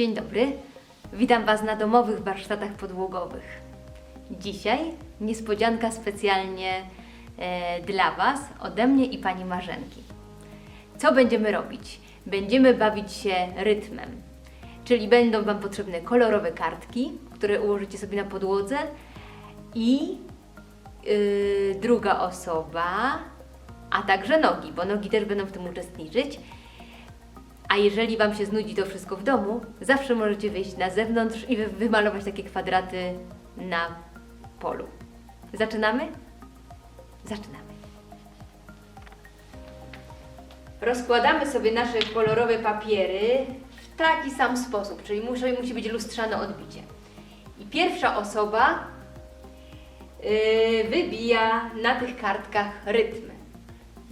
Dzień dobry. Witam Was na domowych warsztatach podłogowych. Dzisiaj niespodzianka specjalnie e, dla Was ode mnie i pani Marzenki. Co będziemy robić? Będziemy bawić się rytmem, czyli będą Wam potrzebne kolorowe kartki, które ułożycie sobie na podłodze i yy, druga osoba, a także nogi, bo nogi też będą w tym uczestniczyć. A jeżeli Wam się znudzi to wszystko w domu, zawsze możecie wyjść na zewnątrz i wy- wymalować takie kwadraty na polu. Zaczynamy? Zaczynamy. Rozkładamy sobie nasze kolorowe papiery w taki sam sposób, czyli musi, musi być lustrzane odbicie. I pierwsza osoba yy, wybija na tych kartkach rytm.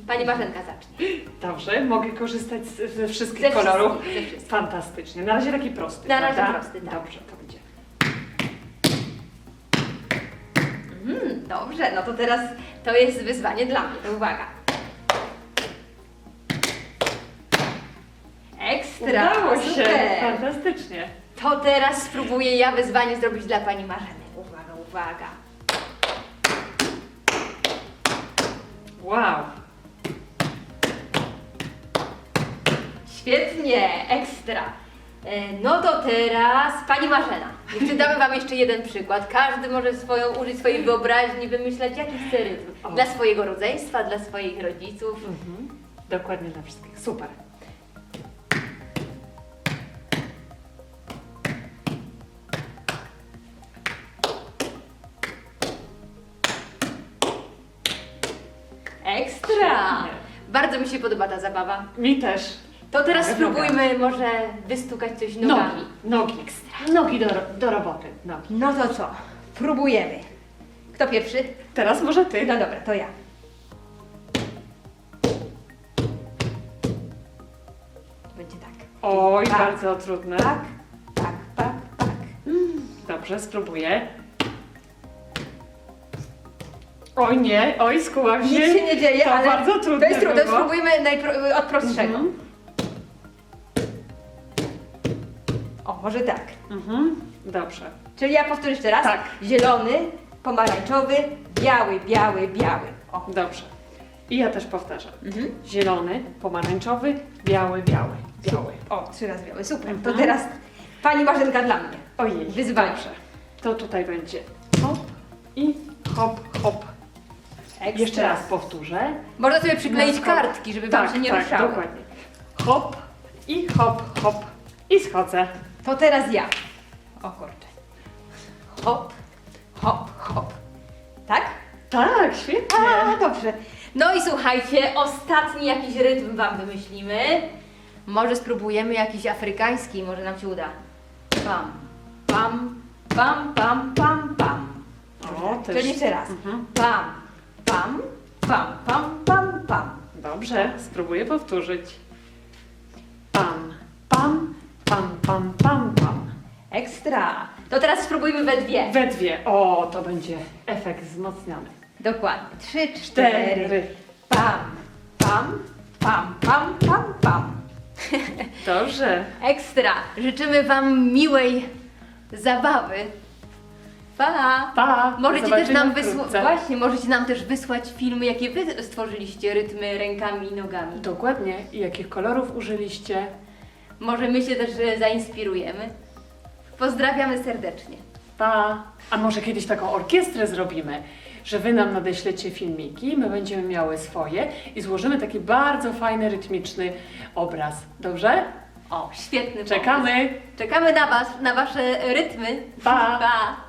Pani Marzenka zacznie. Dobrze, mogę korzystać z, ze wszystkich Ze kolorów. wszystkich, ze wszystkich. Fantastycznie. Na razie taki prosty. Na razie prawda? prosty, tak. Dobrze, to będzie. Mhm, dobrze, no to teraz to jest wyzwanie dla mnie, to uwaga. Ekstra, Udało się. super. Fantastycznie. To teraz spróbuję ja wyzwanie zrobić dla Pani Marzeny. Uwaga, uwaga. Wow. Świetnie, ekstra. E, No to teraz Pani Marzena. Jeszcze damy Wam jeszcze jeden przykład. Każdy może swoją, użyć swojej wyobraźni, wymyślać jaki chce rytm. O. Dla swojego rodzeństwa, dla swoich rodziców. Mhm. Dokładnie dla wszystkich. Super. Ekstra! Bardzo mi się podoba ta zabawa. Mi też. To teraz Ale spróbujmy może wystukać coś nogami. Nogi. Nogi. Nogi do, do roboty. Nogi. No to co? Próbujemy. Kto pierwszy? Teraz może ty. No dobra, to ja. Będzie tak. Oj, Tak. bardzo trudne. Tak, tak, tak, tak. Dobrze, spróbuję. Oj nie, oj skułam się. Nic się nie dzieje, to ale bardzo trudne to jest trudne. było. Spróbujmy najpro- od prostszego. Mhm. O, może tak. Mhm. Dobrze. Czyli ja powtórzę jeszcze raz. Tak. Zielony, pomarańczowy, biały, biały, biały. O. Dobrze. I ja też powtarzam. Mhm. Zielony, pomarańczowy, biały, biały, biały. O, trzy razy biały. Super. To Mhm. teraz Pani Marzenka dla mnie. Ojej, Wyzwanie. Dobrze. To tutaj będzie hop i hop, hop. Ekstra. Jeszcze raz powtórzę. Można sobie przykleić kartki, żeby Wam tak, się nie tak, ruszały. dokładnie. Hop i hop, hop i schodzę. To teraz ja. O kurczę. Hop, hop, hop. Tak? Tak, świetnie. A, dobrze. No i słuchajcie, ostatni jakiś rytm Wam wymyślimy. Może spróbujemy jakiś afrykański, może nam się uda. Pam, pam, pam, pam, pam, pam. O, też. Czyli jeszcze raz. Mhm. Pam, pam, pam, pam, pam, pam. Dobrze, spróbuję powtórzyć. Pam, pam, pam, pam, pam, pam. Ekstra. To teraz spróbujmy we dwie. We dwie. O, to będzie efekt wzmocniony. Dokładnie. Trzy, cztery. Cztery. Pam, pam, pam, pam, pam, pam. Dobrze. Ekstra! Życzymy Wam miłej zabawy. Pa! Pa. Możecie też Zobaczymy nam wysłać, wkrótce. właśnie, możecie nam też wysłać filmy, jakie Wy stworzyliście rytmy rękami i nogami. Dokładnie. I jakich kolorów użyliście? Może my się też e, zainspirujemy. Pozdrawiamy serdecznie. Pa! A może kiedyś taką orkiestrę zrobimy, że wy nam nadeślecie filmiki, my będziemy miały swoje i złożymy taki bardzo fajny, rytmiczny obraz. Dobrze? O, świetny pomysł. Czekamy! Czekamy na Was, na Wasze rytmy. Pa. pa.